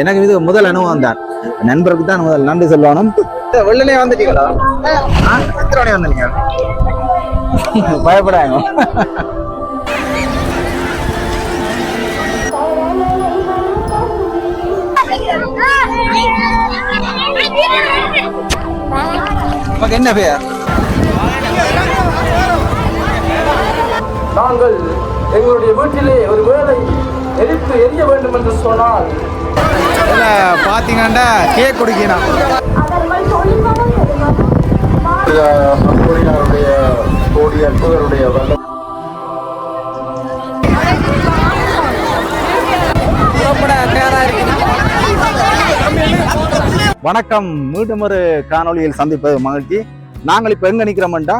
எனக்கு இது முதல் அனுபவம் தான். நண்பருக்கு தான் முதல் நன்றி சொல்லணும். வெள்ளனே வந்துட்டீங்களா? எத்தனை மணி வந்தீங்க? பயப்படாங்க என்ன பேர் நாங்கள் எங்களுடைய வீட்டிலே ஒரு வேலை எரித்து எரிய வேண்டும் என்று சொன்னால் பாத்தீங்கன்னா கேக் குடிக்கணும். கோடி அன்புகளுடைய வல்லம் வணக்கம். மீண்டும் ஒரு காணொளியில் சந்திப்பது மகிழ்ச்சி. நாங்கள் இப்போ எங்க நிக்கிறோம்டா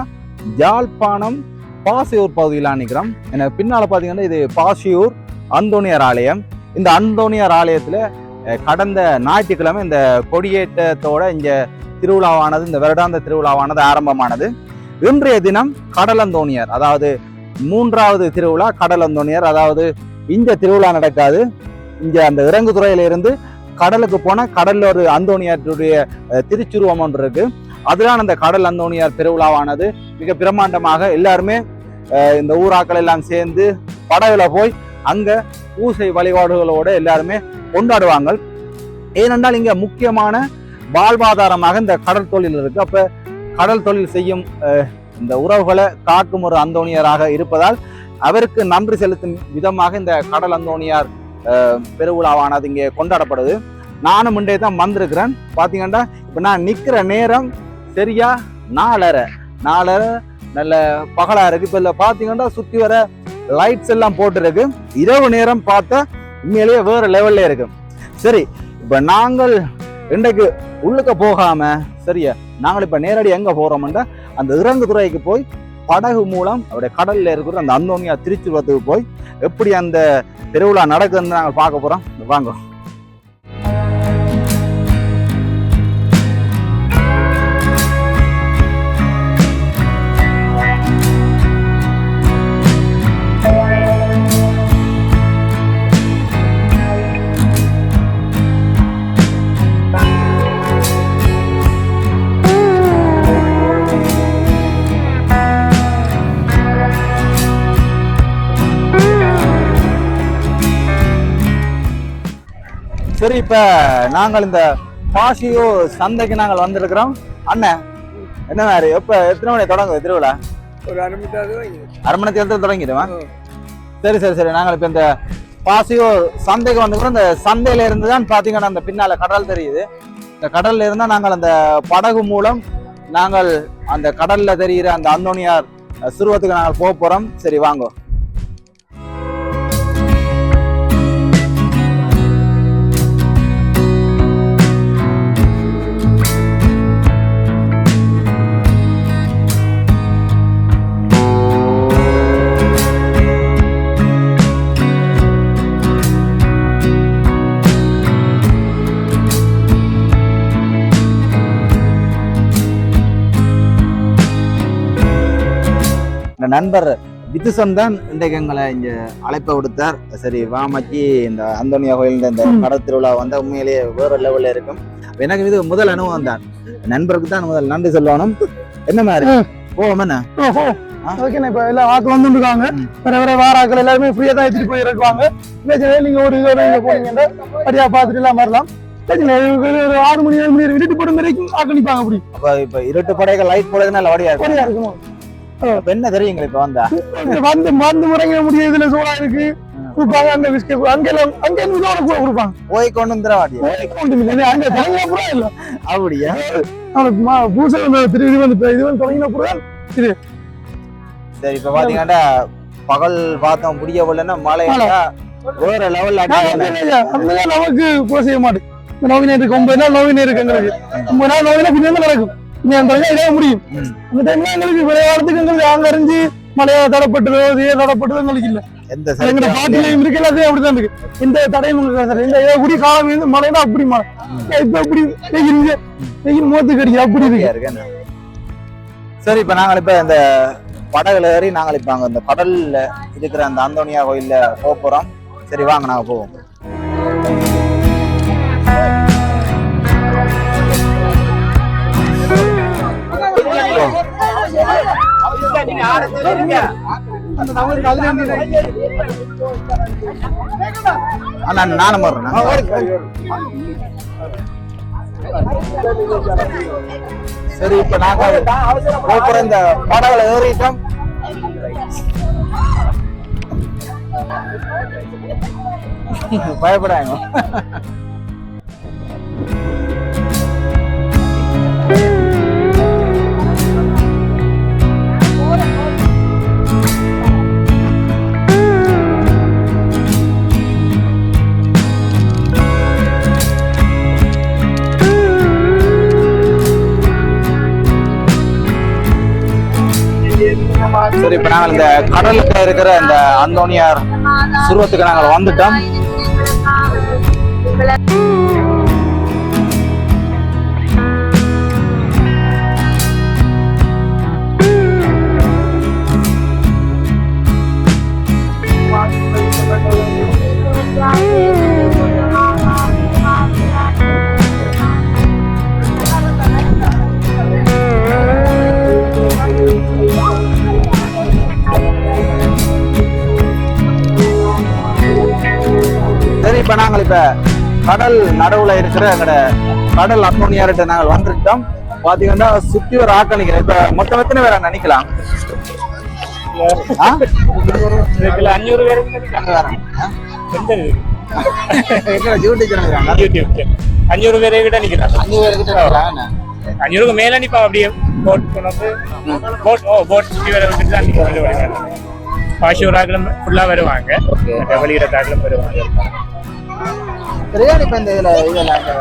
யாழ்ப்பாணம் பாசியூர் பகுதியில் நிற்கிறோம் எனக்கு பின்னால் பார்த்தீங்கன்னா இது பாசியூர் அந்தோனியார் ஆலயம். இந்த அந்தோனியார் ஆலயத்தில் கடந்த ஞாயிற்றுக்கிழமை இந்த கொடியேற்றத்தோட இங்க திருவிழாவானது இந்த வருடாந்த திருவிழாவானது ஆரம்பமானது. இன்றைய தினம் கடலந்தோணியார் அதாவது மூன்றாவது திருவிழா கடலந்தோணியார். அதாவது இந்த திருவிழா நடக்காது. இங்க அந்த இறங்கு இருந்து கடலுக்கு போன கடல்ல ஒரு அந்தோணியாருடைய திருச்சுருவம் ஒன்று இருக்கு. அதுதான் அந்த கடல் அந்தோணியார் திருவிழாவானது. மிக பிரம்மாண்டமாக எல்லாருமே இந்த ஊராக்கள் எல்லாம் சேர்ந்து படகுல போய் அங்க பூசை வழிபாடுகளோட எல்லாருமே கொண்டாடுவாங்க ஏனென்றால் இங்கே முக்கியமான வாழ்வாதாரமாக இந்த கடல் தொழில் இருக்கு. அப்போ கடல் தொழில் செய்யும் இந்த உறவுகளை காக்கும் ஒரு அந்தோணியராக இருப்பதால் அவருக்கு நன்றி செலுத்தும் விதமாக இந்த கடல் அந்தோணியார் பெருவிழாவானது இங்கே கொண்டாடப்படுது. நானும் முன்னே தான் வந்திருக்கிறேன். பார்த்தீங்கன்னா இப்போ நான் நிற்கிற நேரம் சரியா நாலரை. நாலரை நல்ல பகலாக இருக்குது இப்போ இதில் பார்த்தீங்கன்னா சுற்றி வர லைட்ஸ் எல்லாம் போட்டிருக்கு. இரவு நேரம் பார்த்தா உண்மையிலேயே வேற லெவல்ல இருக்கு. சரி இப்போ நாங்கள் இன்றைக்கு உள்ளுக்க போகாம சரியா? நாங்கள் இப்போ நேரடி எங்க போறோம்னா அந்த இறங்கு துறைக்கு போய் படகு மூலம் அவருடைய கடல்ல இருக்கிற அந்த அந்தோனியா திருச்சுருவத்துக்கு போய் எப்படி அந்த திருவிழா நடக்குதுன்னு நாங்கள் பார்க்க போறோம். வாங்க. சரி இப்ப நாங்கள் இந்த பாசியோ சந்தைக்கு நாங்கள் வந்திருக்கிறோம். அண்ணன் என்ன மாதிரி? எப்ப எத்தனை மணி தொடங்குது திருவிழா? ஒரு அனுமதியாவது வாங்கி அரை மணி நேரத்தில் தொடங்கிடுமா? சரி சரி சரி. நாங்கள் இப்ப இந்த பாசியோ சந்தைக்கு வந்துக்கிறோம் இந்த சந்தையில இருந்து தான் பாத்தீங்கன்னா அந்த பின்னால கடல் தெரியுது. இந்த கடல்ல இருந்தா நாங்கள் அந்த படகு மூலம் நாங்கள் அந்த கடல்ல தெரிகிற அந்த அந்தோனியார் சிறுவத்துக்கு நாங்கள் போக போறோம். சரி வாங்க. நண்பர் விதுசன் தான் இன்றைக்கு எங்களை இங்க அழைப்பை விடுத்தார். சரி வாமக்கி இந்த அந்தோனியா கோயில் இந்த கடல் திருவிழா வந்தா உண்மையிலேயே வேற லெவல்ல இருக்கும். எனக்கு இது முதல் அனுபவம் தான். நண்பருக்கு தான் முதல் நன்றி சொல்லணும். என்ன மாதிரி? போவோம் என்ன? ஓகே இப்போ எல்லாம் ஆட்கள் வந்துருக்காங்க. ம். வேற வேற வார ஆட்கள் எல்லாருமே ஃப்ரீயா தான் எடுத்துட்டு போய் இருக்குவாங்க நீங்க ஒரு இங்க போனீங்கன்னா படியா பார்த்துட்டு எல்லாம் வரலாம். ஒரு ஆறு மணி ஏழு மணி வீட்டு போடும் வரைக்கும் நிப்பாங்க அப்படி. அப்ப இப்ப இருட்டு படைகள் லைட் போடுறதுனால வடியா இருக்கும்? என்ன தெரியுங்களா இப்ப வந்தா? வந்து மருந்து முறைங்க முடிய இதுல சோடா இருக்கு கொடுப்பாங்க அங்க பிஸ்கட் அங்க எல்லாம் அங்க இருந்து கூட கொடுப்பாங்க. போய் கொண்டு வந்துட வாடியா ஒன்றும் இல்லை அங்க தொடங்கின புறா இல்ல. அப்படியா? அவனுக்கு பூசை திரு இது வந்து இது வந்து தொடங்கின புறா சரி இப்ப பாத்தீங்கன்னா பகல் பார்த்தோம் முடிய வரலன்னா மழை வேற லெவல்ல அந்த நமக்கு போக செய்ய மாட்டேன். நோவினை இருக்கு ஒன்பது நாள் நோவினை இருக்கு எங்களுக்கு. ஒன்பது நாள் நோவினை கொஞ்சம் நடக்கும்? அந்த இதே முடியும். அந்த டைம்ல எங்களுக்கு விளையாடுறதுக்கு எங்களுக்கு அங்க அறிஞ்சு மழையா தடப்பட்டதோ இதே தடப்பட்டதோ எங்களுக்கு இல்ல எங்க பாட்டிலையும் இருக்கு எல்லாத்தையும் அப்படிதான் இருக்கு இந்த தடையும் இந்த குடி காலம் இருந்து மழைனா அப்படி மழை இப்ப அப்படி வெயில் வெயில் மோத்து கடிக்குது அப்படி இருக்கு? சரி இப்ப நாங்கள் இப்ப இந்த படகுல ஏறி நாங்கள் இப்ப அங்க இந்த கடல்ல இருக்கிற அந்த அந்தோனியா கோயில்ல போக போறோம் சரி வாங்க நாங்க போவோம் அண்ணா நானும் வர்றேன். சரி இப்ப நாங்க போற இந்த படகுல ஏறிட்டோம். பயப்படாங்க சரி இப்ப நாங்கள் இந்த கடலுக்கு இருக்கிற இந்த அந்தோனியார் சுருவத்துக்கு நாங்கள் வந்துட்டோம். கடல் நடுவுல இருக்கிற எங்கட கடல் அந்தோனியார்கிட்ட நாங்கள் வந்துட்டோம் பாத்தீங்கன்னா சுத்தி ஒரு ஆக்க நிக்கிறேன் இப்ப மொத்தம் எத்தனை பேரா நினைக்கலாம் அஞ்சூறு யூடியூப் அஞ்சூறு பேரை. கிட்ட நிக்கிறாங்க? அஞ்சு பேர்கிட்ட இருக்கிறாங்க அஞ்சூறுக்கு மேல நிப்பா அப்படியே போட் போட் ஓ போட் சுத்தி வர விட்டுட்டு தான் நிக்கிறாங்க பாஷூராக்களும் ஃபுல்லா வருவாங்க. வெளியிடத்தாக்களும் வருவாங்க. சரியா இப்ப இந்த இதுல இதுல அந்த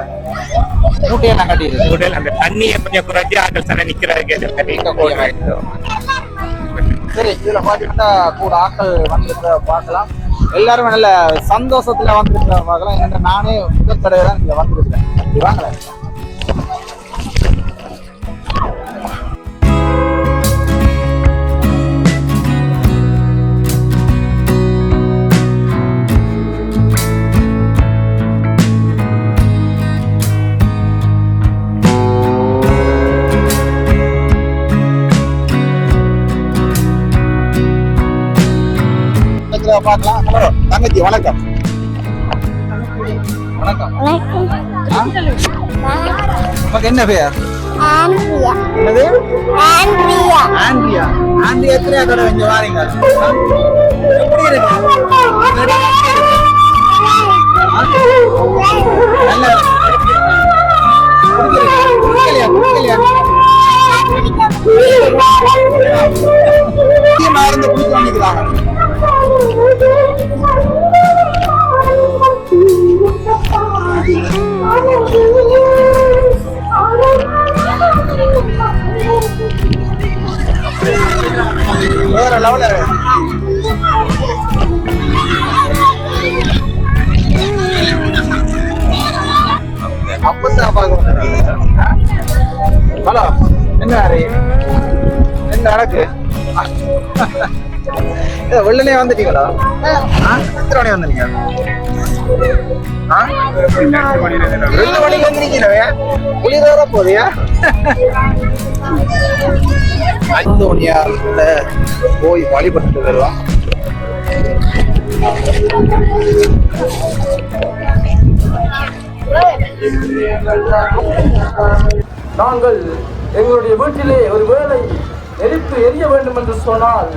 மூட்டையெல்லாம் கட்டிடுது உடல் அந்த தண்ணியை கொஞ்சம் நிக்கிறதுக்கு அந்த தண்ணி போட்டு சரி இதுல பாத்தீங்கன்னா கூட ஆட்கள் வந்துட்டு பார்க்கலாம். எல்லாரும் நல்ல சந்தோஷத்துல வந்துட்டு பார்க்கலாம். என்னென்ன நானே முதல் தடவை தான் இங்க வந்திருக்கிறேன். வாங்களேன் பக்கத்துல பார்க்கலாம் ஹலோ தங்கச்சி வணக்கம் வணக்கம்? உனக்கு என்ன பேர் என்னது ஆண்ட்ரியா ஆண்ட்ரியா ஆண்ட்ரியா எத்தனையா கடை இங்க வாரீங்க எப்படி இருக்கு நல்ல இருந்து குடிக்க வேண்டியதுதான் வெள்ளனே வந்துட்டீங்களா? ஆ? எத்தனை மணி வந்தீங்க? ஆ? ரெண்டு மணிக்கு வந்துருக்கீங்களே? குளிர போதியா அந்தோனியார்ல போய் வழிபட்டு வருவோம் நாங்கள் எங்களுடைய வீட்டிலே ஒரு வேளை நெருப்பு எரிய வேண்டும் என்று சொன்னால்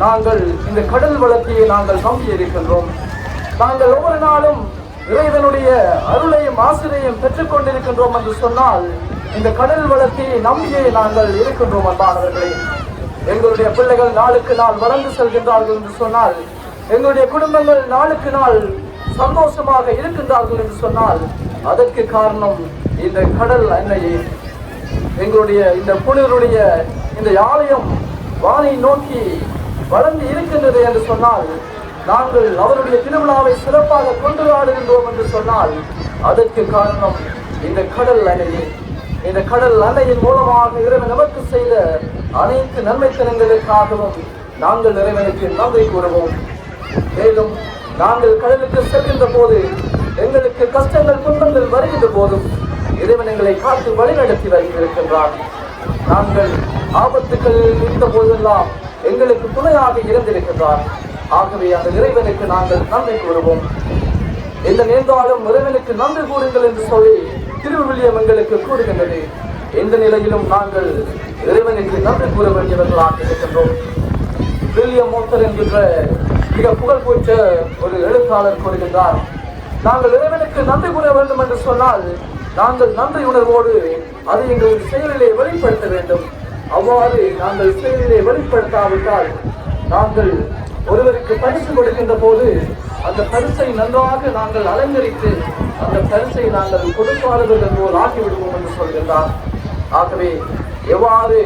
நாங்கள் இந்த கடல் வளத்தையே நாங்கள் நம்பி இருக்கின்றோம் நாங்கள் ஒவ்வொரு நாளும் இறைவனுடைய அருளையும் ஆசிரியையும் பெற்றுக் கொண்டிருக்கின்றோம் என்று சொன்னால் இந்த கடல் வளத்தையே நம்பியே நாங்கள் இருக்கின்றோம் அன்பானவர்களே. எங்களுடைய பிள்ளைகள் நாளுக்கு நாள் வளர்ந்து செல்கின்றார்கள் என்று சொன்னால் எங்களுடைய குடும்பங்கள் நாளுக்கு நாள் சந்தோஷமாக இருக்கின்றார்கள் என்று சொன்னால் அதற்கு காரணம் இந்த கடல் அன்னையே. எங்களுடைய இந்த புனிதருடைய இந்த ஆலயம் வானை நோக்கி வளர்ந்து இருக்கின்றது என்று சொன்னால் நாங்கள் அவருடைய திருவிழாவை சிறப்பாக கொண்டாடுகின்றோம் என்று சொன்னால் அதற்கு காரணம் இந்த கடல் அணையே. இந்த கடல் அணையின் மூலமாக இறைவன் நமக்கு செய்த அனைத்து நன்மைத்தனங்களுக்காகவும் நாங்கள் இறைவனுக்கு நன்றி கூறுவோம். மேலும் நாங்கள் கடலுக்கு செல்கின்ற போது எங்களுக்கு கஷ்டங்கள் துன்பங்கள் வருகின்ற போதும் இறைவன் எங்களை காத்து வழிநடத்தி வருகின்றார் நாங்கள் ஆபத்துக்களில் இருந்த போதெல்லாம் எங்களுக்கு துணையாக இருந்திருக்கின்றார். ஆகவே அந்த இறைவனுக்கு நாங்கள் நன்றி கூறுவோம். எந்த நேர்ந்தாலும் இறைவனுக்கு நன்றி கூறுங்கள் என்று சொல்லி திருவிழியம் எங்களுக்கு கூறுகின்றது. எந்த நிலையிலும் நாங்கள் இறைவனுக்கு நன்றி கூற வேண்டியவர்களாக இருக்கின்றோம். வில்லியம் மோத்தர் என்கின்ற மிக புகழ்பெற்ற ஒரு எழுத்தாளர் கூறுகின்றார் நாங்கள் இறைவனுக்கு நன்றி கூற வேண்டும் என்று சொன்னால் நாங்கள் நன்றி உணர்வோடு அதை எங்கள் செயலிலே வெளிப்படுத்த வேண்டும். அவ்வாறு நாங்கள் இஸ்ரேலிலே வெளிப்படுத்தாவிட்டால் நாங்கள் ஒருவருக்கு பரிசு கொடுக்கின்ற போது அந்த பரிசை நன்றாக நாங்கள் அலங்கரித்து அந்த பரிசை நாங்கள் கொடுக்காதவர்கள் போல் ஆக்கிவிடுவோம் என்று சொல்கின்றார். ஆகவே எவ்வாறு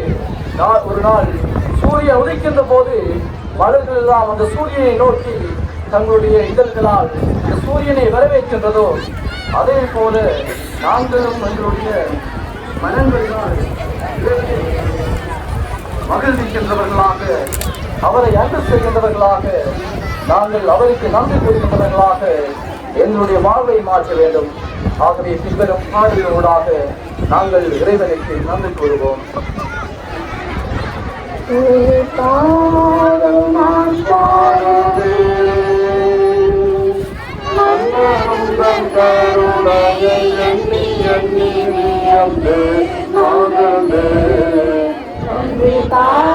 நா- ஒரு நாள் சூரிய உதிக்கின்ற போது மலர்கள் எல்லாம் அந்த சூரியனை நோக்கி தங்களுடைய இதழ்களால் இந்த சூரியனை வரவேற்கின்றதோ அதே போல நாங்களும் எங்களுடைய மனங்களினால் மகிழ்விக்கின்றவர்களாக அவரை அன்பு செய்கின்றவர்களாக நாங்கள் அவருக்கு நன்றி கூறுகின்றவர்களாக என்னுடைய வாழ்வை மாற்ற வேண்டும். ஆகவே பின்வரும் பாடல்களோடாக நாங்கள் இறைவனுக்கு நன்றி கூறுவோம். கருணையை எண்ணி எண்ணி நன்றி பாடல்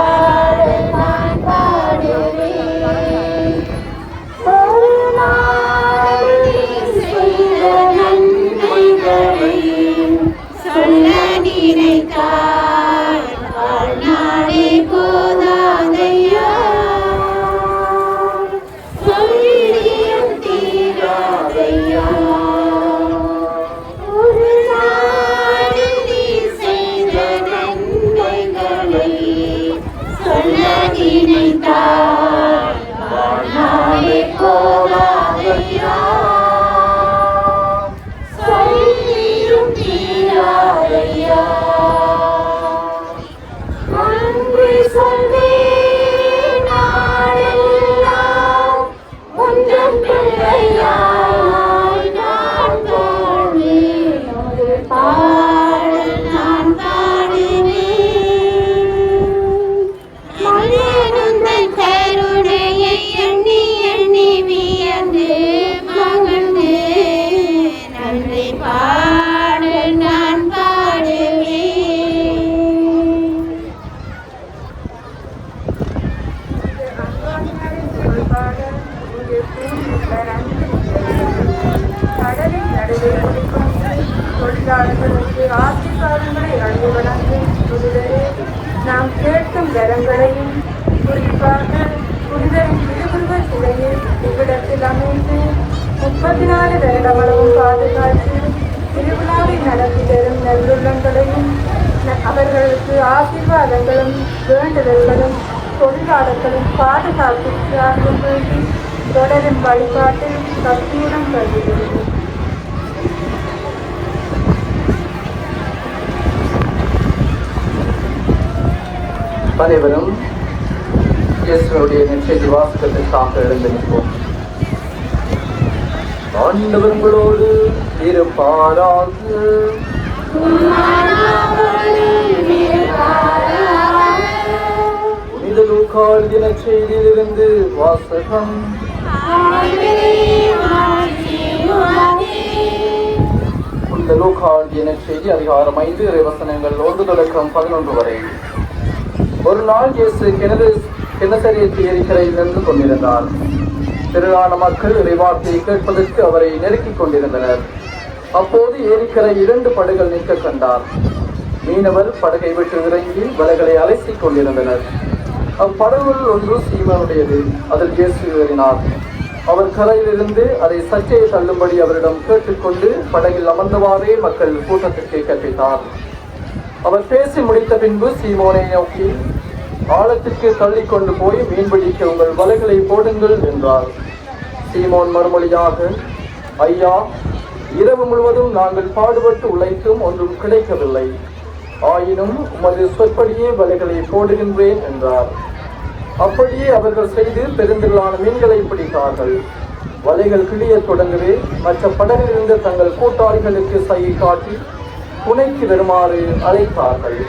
அமைந்து முப்பத்தி நாலு வருடங்களும் பாதுகாத்து திருவிழாவை நடத்தி தரும் நல்லுள்ளங்களையும் அவர்களுக்கு ஆசீர்வாதங்களும் வேண்டுதல்களும் தொழிலாளர்களும் பாதுகாப்பிற்காக வேண்டி தொடரும் வழிபாட்டில் பக்தியுடன் கருதுகிறது அனைவரும் இயேசுடைய நிச்சய வாசகத்திற்காக எழுந்திருப்போம் ஆண்டவர்களோடு இருப்பாராக. புனித லூக்கால் தின செய்தியிலிருந்து வாசகம். புனித லூக்கால் தின செய்தி அதிகாரம் ஐந்து இறைவசனங்கள் ஒன்று தொடக்கம் பதினொன்று வரை. ஒரு நாள் இயேசு கிணறு கிணசரியத்தில் எரிக்கரையில் நின்று கொண்டிருந்தார் திரளான மக்கள் இறைவார்த்தையை கேட்பதற்கு அவரை நெருக்கிக் கொண்டிருந்தனர். அப்போது ஏரிக்கரை இரண்டு படகுகள் நிற்க கண்டார். மீனவர் படகை விட்டு இறங்கி வலைகளை அலசிக் கொண்டிருந்தனர். அப்படகுள் ஒன்று சீமனுடையது. அதில் இயேசு ஏறினார். அவர் கரையிலிருந்து அதை சர்ச்சையை தள்ளும்படி அவரிடம் கேட்டுக்கொண்டு படகில் அமர்ந்தவாறே மக்கள் கூட்டத்திற்கு கற்பித்தார். அவர் பேசி முடித்த பின்பு சீமோனை நோக்கி ஆழத்திற்கு தள்ளி கொண்டு போய் மீன்பிடிக்க உங்கள் வலைகளை போடுங்கள் என்றார். சீமோன் மறுமொழியாக ஐயா இரவு முழுவதும் நாங்கள் பாடுபட்டு உழைத்தும் ஒன்றும் கிடைக்கவில்லை. ஆயினும் உமது சொற்படியே வலைகளை போடுகின்றேன் என்றார். அப்படியே அவர்கள் செய்து பெருந்திரளான மீன்களை பிடித்தார்கள். வலைகள் கிழியத் தொடங்கவே மற்ற படகில் இருந்த தங்கள் கூட்டாளிகளுக்கு சையை காட்டி துணைக்கு வருமாறு அழைத்தார்கள்.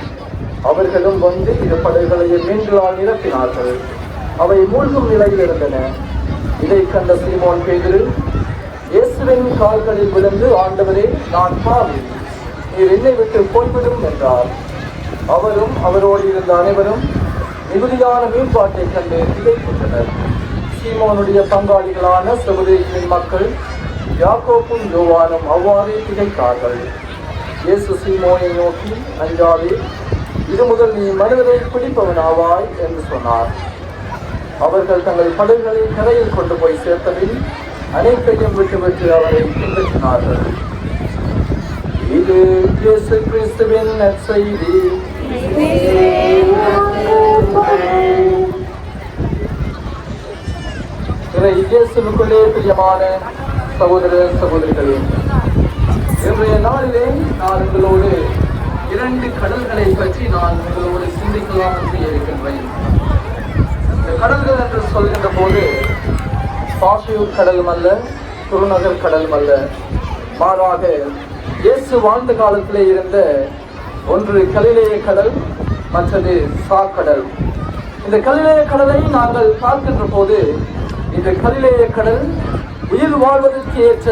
அவர்களும் வந்து இரு படகுகளையும் மீன்களால் நிரப்பினார்கள். அவை மூழ்கும் நிலையில் இருந்தன. இதை கண்ட சீமோன் பேதுரு இயேசுவின் கால்களில் விழுந்து ஆண்டவரே நான் பாவி. நீர் என்னை விட்டு போய்விடும் என்றார். அவரும் அவரோடு இருந்த அனைவரும் மிகுதியான மீன்பாட்டைக் கண்டு திகைக்கின்றனர். சீமோனுடைய பங்காளிகளான சகுதேயின் மக்கள் யாக்கோப்பும் யோவானும் அவ்வாறே திகைத்தார்கள். இயேசு சீமோனை நோக்கி அஞ்சாதே இது முதல் நீ மனிதரை பிடிப்பவனாவாய் என்று சொன்னார். அவர்கள் தங்கள் படகுகளை கரையில் கொண்டு போய் சேர்த்தபின் அனைத்தையும் விட்டுவிட்டு அவரை பின்பற்றினார்கள். இது இயேசு கிறிஸ்துவின் நற்செய்தி. இயேசுக்குள்ளே பிரியமான சகோதர சகோதரிகளே இன்றைய நாளிலே நான் உங்களோடு இரண்டு கடல்களை பற்றி நான் உங்களோடு சிந்திக்கலாம் என்று இருக்கின்றேன். இந்த கடல்கள் என்று சொல்கின்ற போது பாசியூர் கடலும் அல்ல குருநகர் கடலும் அல்ல மாறாக இயேசு வாழ்ந்த காலத்திலே இருந்த ஒன்று கலிலேய கடல் மற்றது சாக்கடல் இந்த கலிலேய கடலை நாங்கள் பார்க்கின்ற போது இந்த கலிலேய கடல் உயிர் வாழ்வதற்கு ஏற்ற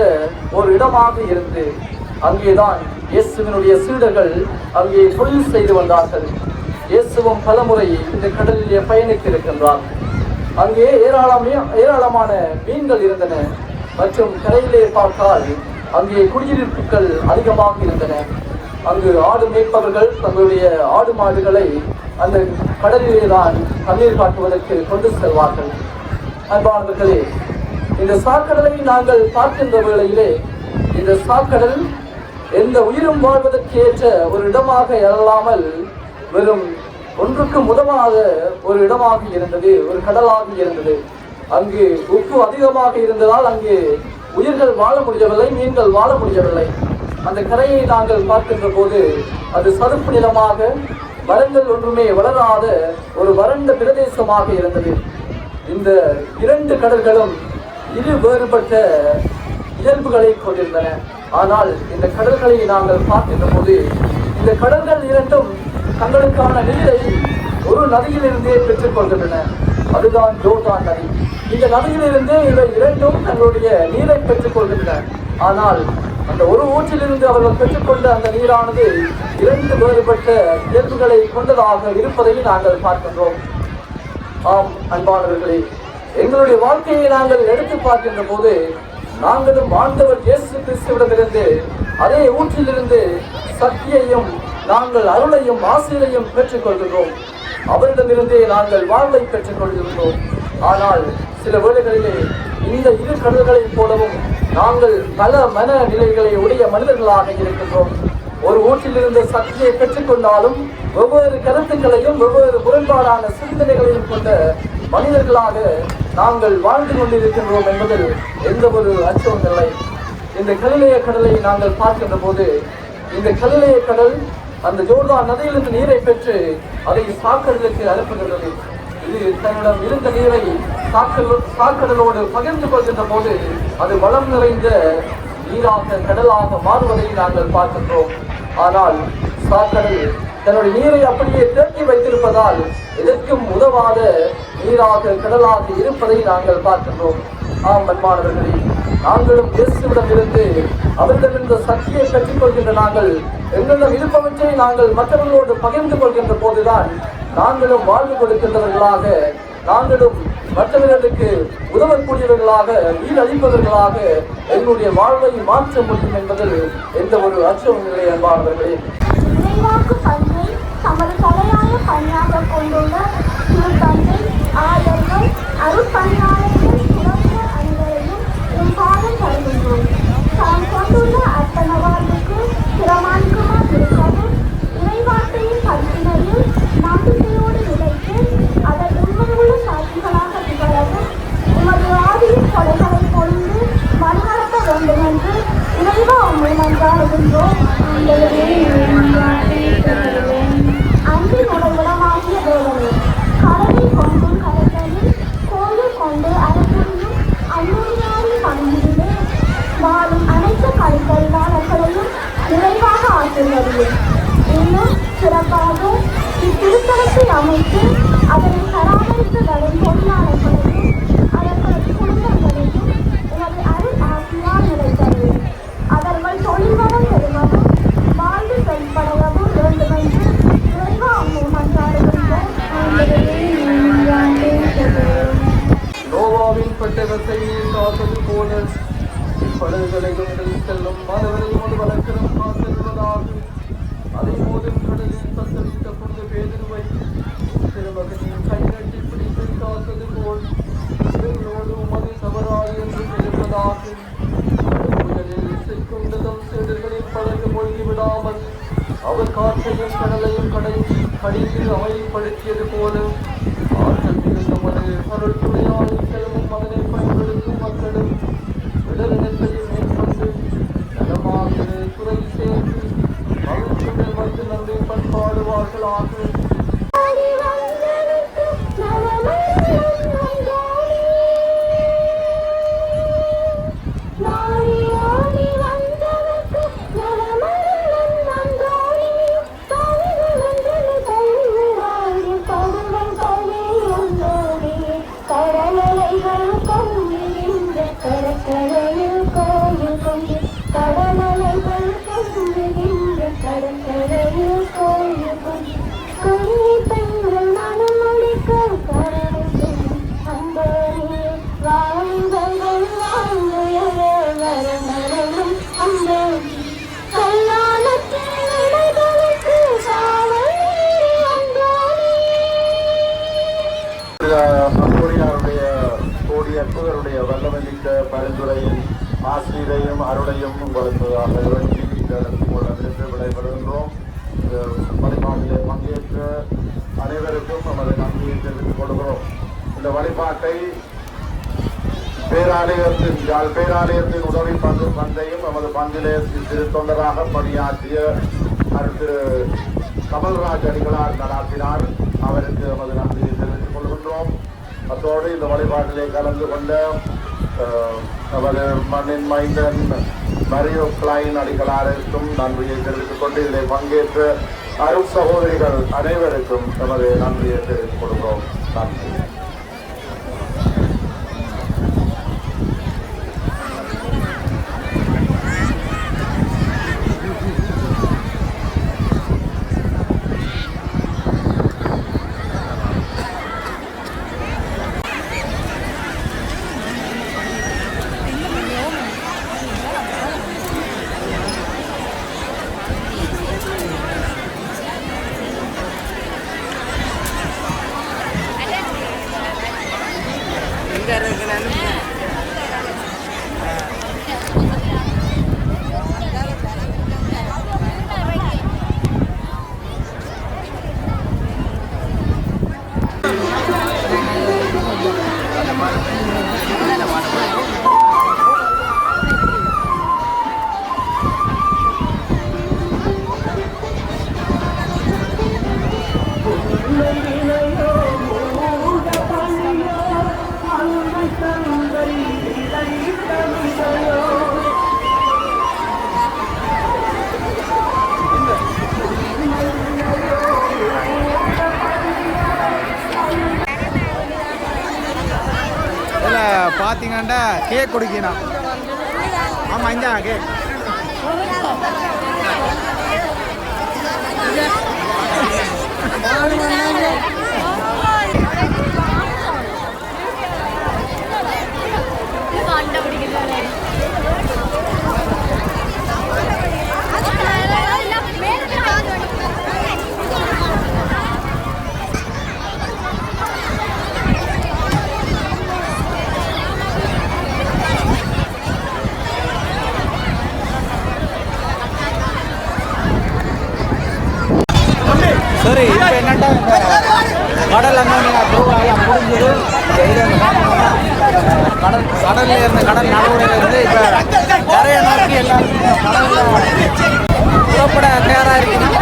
ஒரு இடமாக இருந்து அங்கேதான் இயேசுவினுடைய சீடர்கள் அங்கே தொழில் செய்து வந்தார்கள். இயேசுவும் பலமுறை இந்த கடலிலே பயணித்திருக்கின்றார். அங்கே ஏராளமே ஏராளமான மீன்கள் இருந்தன. மற்றும் கரையிலே பார்த்தால் அங்கே குடியிருப்புகள் அதிகமாக இருந்தன. அங்கு ஆடு மேய்ப்பவர்கள் தங்களுடைய ஆடு மாடுகளை அந்த கடலிலே தான் தண்ணீர் காட்டுவதற்கு கொண்டு செல்வார்கள். அன்பானவர்களே இந்த சாக்கடலை நாங்கள் பார்க்கின்ற வேளையிலே இந்த சாக்கடல் எந்த உயிரும் வாழ்வதற்கு ஏற்ற ஒரு இடமாக எழலாமல் வெறும் ஒன்றுக்கு உதவாத ஒரு இடமாக இருந்தது ஒரு கடலாக இருந்தது. அங்கு உப்பு அதிகமாக இருந்ததால் அங்கு உயிர்கள் வாழ முடியவில்லை மீன்கள் வாழ முடியவில்லை. அந்த கரையை நாங்கள் பார்க்கின்ற போது அது சதுப்பு நிலமாக மரங்கள் ஒன்றுமே வளராத ஒரு வறண்ட பிரதேசமாக இருந்தது. இந்த இரண்டு கடல்களும் இரு வேறுபட்ட இயல்புகளை கொண்டிருந்தன. ஆனால் இந்த கடல்களை நாங்கள் பார்க்கின்ற போது இந்த கடல்கள் இரண்டும் தங்களுக்கான நீரை ஒரு நதியிலிருந்தே பெற்றுக் கொள்கின்றன. அதுதான் ஜோர்தான் நதி. இந்த நதியிலிருந்தே இவை இரண்டும் தங்களுடைய நீரை பெற்றுக் கொள்கின்றன. ஆனால் அந்த ஒரு ஊற்றிலிருந்து அவர்கள் பெற்றுக்கொண்ட அந்த நீரானது இரண்டு வேறுபட்ட இயல்புகளை கொண்டதாக இருப்பதை நாங்கள் பார்க்கின்றோம். ஆம் அன்பானவர்களே எங்களுடைய வாழ்க்கையை நாங்கள் எடுத்து பார்க்கின்ற போது நாங்களும் ஆண்டவர் இயேசு கிறிஸ்துவிடமிருந்து அதே ஊற்றிலிருந்து சக்தியையும் நாங்கள் அருளையும் ஆசிரியையும் பெற்றுக்கொள்கிறோம் அவரிடமிருந்தே நாங்கள் வாழ்வை பெற்றுக் கொள்கின்றோம் ஆனால் சில வேளைகளிலே இந்த இரு கடல்களைப் போலவும் நாங்கள் பல மன நிலைகளை உடைய மனிதர்களாக இருக்கின்றோம். ஒரு ஊற்றிலிருந்து சக்தியை பெற்றுக்கொண்டாலும் வெவ்வேறு கருத்துக்களையும் வெவ்வேறு முரண்பாடான சிந்தனைகளையும் கொண்ட மனிதர்களாக நாங்கள் வாழ்ந்து கொண்டிருக்கின்றோம் என்பதில் எந்த ஒரு அச்சமும் இல்லை. இந்த கலிலேய கடலை நாங்கள் பார்க்கின்ற போது இந்த கலிலேய கடல் அந்த ஜோர்தா நதியிலிருந்து நீரை பெற்று அதை சாக்கடலுக்கு அனுப்புகின்றது. இது தன்னிடம் இருந்த நீரை சாக்கடல் சாக்கடலோடு பகிர்ந்து கொள்கின்ற போது அது வளம் நிறைந்த நீராக கடலாக மாறுவதை நாங்கள் பார்க்கின்றோம். ஆனால் சாக்கடல் தன்னுடைய நீரை அப்படியே தேக்கி வைத்திருப்பதால் எதற்கும் உதவாத நீராக கடலாக இருப்பதை நாங்கள் பார்க்கின்றோம். ஆம் அன்பானவர்களே நாங்களும் இயேசுவிடமிருந்து அவர்களிடம் சக்தியை பெற்றுக் கொள்கின்ற நாங்கள் எங்களிடம் இருப்பவற்றை நாங்கள் மற்றவர்களோடு பகிர்ந்து கொள்கின்ற போதுதான் நாங்களும் வாழ்வு கொடுக்கின்றவர்களாக நாங்களும் மற்றவர்களுக்கு உதவக்கூடியவர்களாக ஈடளிப்பவர்களாக எங்களுடைய வாழ்வை மாற்ற முடியும் என்பதில் எந்த ஒரு அச்சமும் இல்லை என்பார்களே நினைவாக்கு தமது தலையாய பணியாக கொண்டுள்ள ஆயர்கள் அருட்பணியாளர்கள் துறவினர் அனைவரையும் உன் பாதம் தருகின்றோம் கொண்டுள்ள வாழ்வுக்கு பிரமாணிக்கமாக இருக்கவும் இறைவார்த்தையின் படிப்பினையில் கொலைகளை கொண்டு பொழுது வேண்டும் என்று இறைவா உண்மை மன்றாடுகின்றோம் அன்பின் இருப்பதாக புயலில் சிக்குண்டதும் சீடர்களின் படகு மூழ்கி விடாமல் அவர் காற்றையும் கடலையும் கடை கடித்து ஆசிரியரையும் அருளையும் உங்களுக்கு இறங்கி நடத்தி கொள்ள விரும்பி விடைபெறுகின்றோம். இந்த வழிபாட்டிலே பங்கேற்ற அனைவருக்கும் நமது நன்றியை தெரிவித்துக் கொள்கிறோம். இந்த வழிபாட்டை பேராலயத்தின் யாழ் பேராலயத்தின் உதவி பங்கு பந்தையும் நமது பங்கிலே திரு தொண்டராக பணியாற்றிய அருள் திரு கமல்ராஜ் அடிகளார் நடாத்தினார். அவருக்கு நமது நன்றியை தெரிவித்துக் கொள்கின்றோம். அத்தோடு இந்த வழிபாட்டிலே கலந்து கொண்ட நமது மண்ணின் மைந்தன் மரியோ கிளைன் அடிகளாருக்கும் நன்றியை தெரிவித்துக் கொண்டு இதில் பங்கேற்ற அருள் சகோதரிகள் அனைவருக்கும் நமது நன்றியை தெரிவித்துக் கொள்கிறோம். நன்றி. இதில் பார்த்தீங்கன்னா கேக் குடிக்கணும் ஆமாம் இங்கே கேக் Thank you இப்போ என்னட்டா இந்த கடல் அங்கே முடிஞ்சது கடல் கடல்ல இருந்து கடல் நடுவுல இப்போ கரையை நோக்கி எல்லாருக்கும் கடலில் புறப்பட தயாராக இருக்கணும்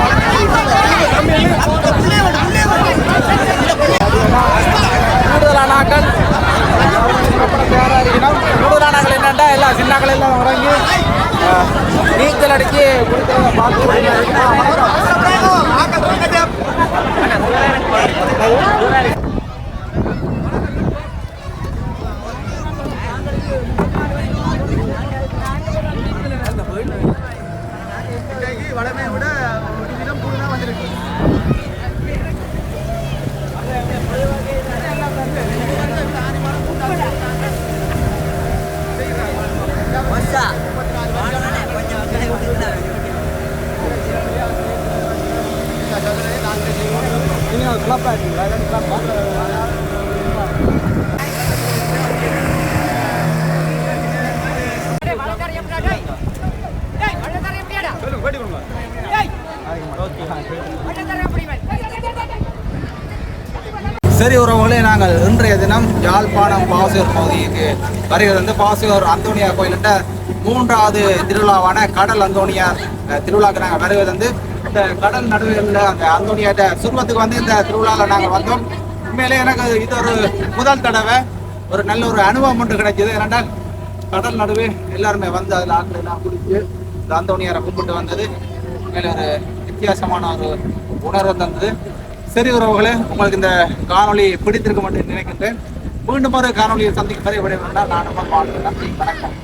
கூடுதலான ஆக்கள் புறப்பட தயாராக இருக்கணும் கூடுதலான ஆக்கள் என்னென்னா எல்லாம் சின்னாக்கள் எல்லாம் இறங்கி அஹ், நீச்சல் அடித்து குடிக்கிறத பார்த்து வணக்கம் சரி உறவுகளே நாங்கள் இன்றைய தினம் யாழ்ப்பாணம் பாசியூர் பகுதிக்கு வருகிறது வந்து பாசியூர் அந்தோனியார் கோயில்கிட்ட மூன்றாவது திருவிழாவான கடல் அந்தோனியார் திருவிழாக்கு நாங்கள் வருவது வந்து இந்த கடல் நடுவில் அந்த அந்தோனியார் சுருவத்துக்கு வந்து இந்த திருவிழாவில் நாங்கள் வந்தோம். உண்மையிலே எனக்கு இது ஒரு முதல் தடவை ஒரு நல்ல ஒரு அனுபவம் ஒன்று கிடைச்சது. ஏனென்றால் கடல் நடுவே எல்லாருமே வந்து அதில் ஆட்கள் எல்லாம் குடிச்சு இந்த அந்தோனியாரை கும்பிட்டு வந்தது. உண்மையிலே ஒரு வித்தியாசமான ஒரு உணர்வை தந்தது. சரி உறவுகளே உங்களுக்கு இந்த காணொலி பிடித்திருக்கும் என்று நினைக்கின்றேன். மீண்டும் ஒரு காணொலியை சந்திக்கும் வரை விடைபெறுகிறேன் நான் நம்ம வணக்கம்.